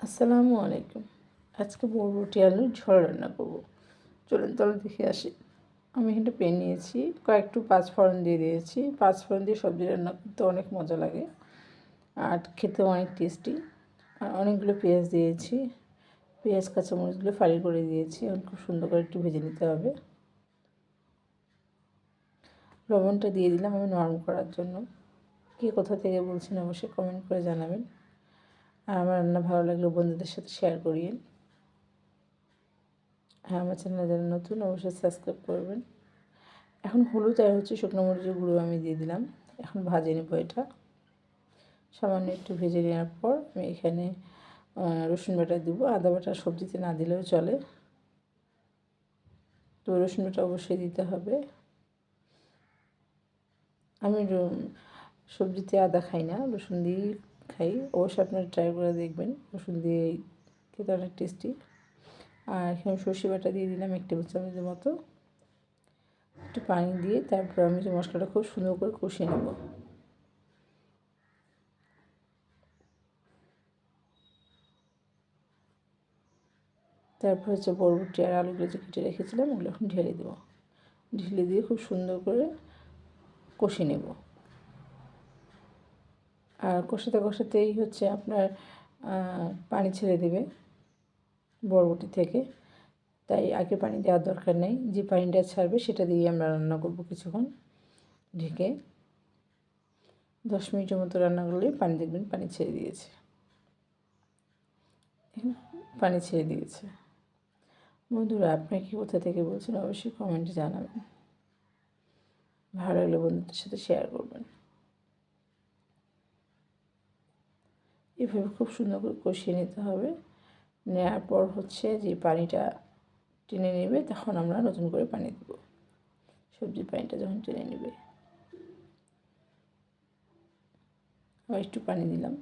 আসসালামু আলাইকুম। আজকে বরবটি আলুর ঝোল রান্না করব। চলুন তাহলে দেখে আসি। আমি এখানটা পেন নিয়েছি কয়েকটু পাঁচফোড়ন দিয়ে দিয়েছি। পাঁচফোড়ন দিয়ে সবজি রান্না করতে অনেক মজা লাগে আর খেতে অনেক টেস্টি। আর অনেকগুলো পেঁয়াজ দিয়েছি। পেঁয়াজ, কাঁচামরিচগুলো ফালি করে দিয়েছি। এখন খুব সুন্দর করে একটু ভেজে নিতে হবে। লবণটা দিয়ে দিলাম আমি নরম করার জন্য। কে কোথা থেকে বলছেন অবশ্যই কমেন্ট করে জানাবেন। আর আমার রান্না ভালো লাগলে বন্ধুদের সাথে শেয়ার করিয়েন। হ্যাঁ আমার চ্যানেলে যারা নতুন, অবশ্যই সাবস্ক্রাইব করবেন। এখন হলুদ আর হচ্ছে শুকনো মরিচের গুঁড়ো আমি দিয়ে দিলাম। এখন ভাজে নেব এটা। সামান্য একটু ভেজে নেওয়ার পর আমি এখানে রসুন বাটা দেবো। আদা বাটা সবজিতে না দিলেও চলে। তো রসুন বাটা অবশ্যই দিতে হবে। আমি সবজিতে আদা খাই না। রসুন দিয়েই খাই। অবশ্যই আপনারা ট্রাই করে দেখবেন। রসুন দিয়ে খেতে অনেক টেস্টি আর এখানে সর্ষে বাটা দিয়ে দিলাম এক টেবিল চামচের মতো। একটু পানি দিয়ে তারপর আমি যে মশলাটা খুব সুন্দর করে কষিয়ে নেব। তারপর হচ্ছে বরবটি আর আলুগুলো যে কেটে রেখেছিলাম, ওগুলো এখন ঢেলে দেবো। ঢেলে দিয়ে খুব সুন্দর করে কষিয়ে নেব। আর কষাতে কষাতেই হচ্ছে আপনার পানি ছেড়ে দেবে বরবটি থেকে। তাই আগে পানি দেওয়ার দরকার নেই। যে পানিটা ছাড়বে সেটা দিয়ে আমরা রান্না করব কিছুক্ষণ ঢেকে। দশ মিনিটের মতো রান্না করলেই পানি দেখবেন পানি ছেড়ে দিয়েছে। পানি ছেড়ে দিয়েছে। বন্ধুরা, আপনার কি কোথা থেকে বলছেন অবশ্যই কমেন্টে জানাবেন। ভালো লাগলে বন্ধুদের সাথে শেয়ার করবেন। এভাবে খুব সুন্দর করে কষিয়ে নিতে হবে। নেওয়ার পর হচ্ছে যে পানিটা টেনে নেবে, তখন আমরা নতুন করে পানি দেব। সবজির পানিটা যখন টেনে নেবে। আবার একটু পানি দিলাম।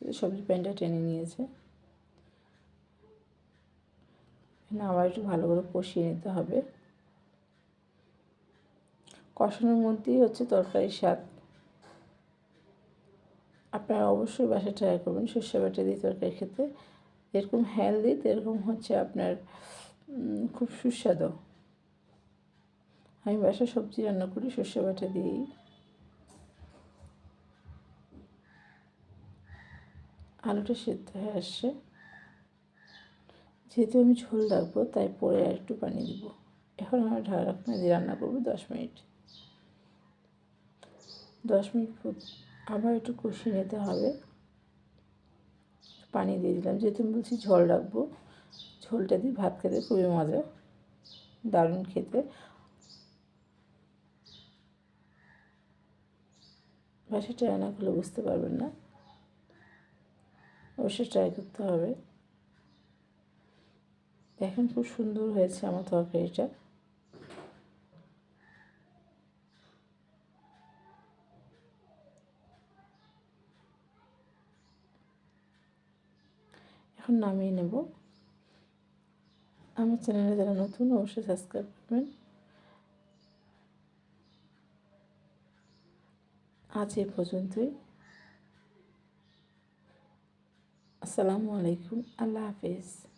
সবজির পানিটা টেনে নিয়েছে। এখানে আবার একটু ভালো করে কষিয়ে নিতে হবে। কষানোর মধ্যেই হচ্ছে তরকারির স্বাদ আপনারা অবশ্যই বাসা ট্রাই করবেন সর্ষে বাটা দিয়ে তরকারি খেতে। যেরকম হেলদি এরকম হচ্ছে আপনার খুব সুস্বাদু। আমি বাসা সবজি রান্না করি, সর্ষে বাটা দিয়েই। আলুটা সেদ্ধ হয়ে আসছে। যেহেতু আমি ঝোল রাখব, তাই পরে আর একটু পানি দিব। এখন আমরা ঢাকা দিয়ে রান্না করব দশ মিনিট। দশ মিনিট আবার একটু কষিয়ে নিতে হবে। পানি দিয়ে দিলাম। যেহেতু আমি বলছি ঝোল রাখব, ঝোলটা দিয়ে ভাত খেতে খুবই মজা। দারুণ খেতে। বাসা ট্রাই না করলে বুঝতে পারবেন না। অবশ্যই ট্রাই করতে হবে। দেখেন খুব সুন্দর হয়েছে আমার তরকারিটা। এখন নামিয়ে নেব। আমার চ্যানেলে যারা নতুন, অবশ্যই সাবস্ক্রাইব করবেন। আজ এ পর্যন্তই। আসসালামু আলাইকুম। আল্লাহ হাফিজ।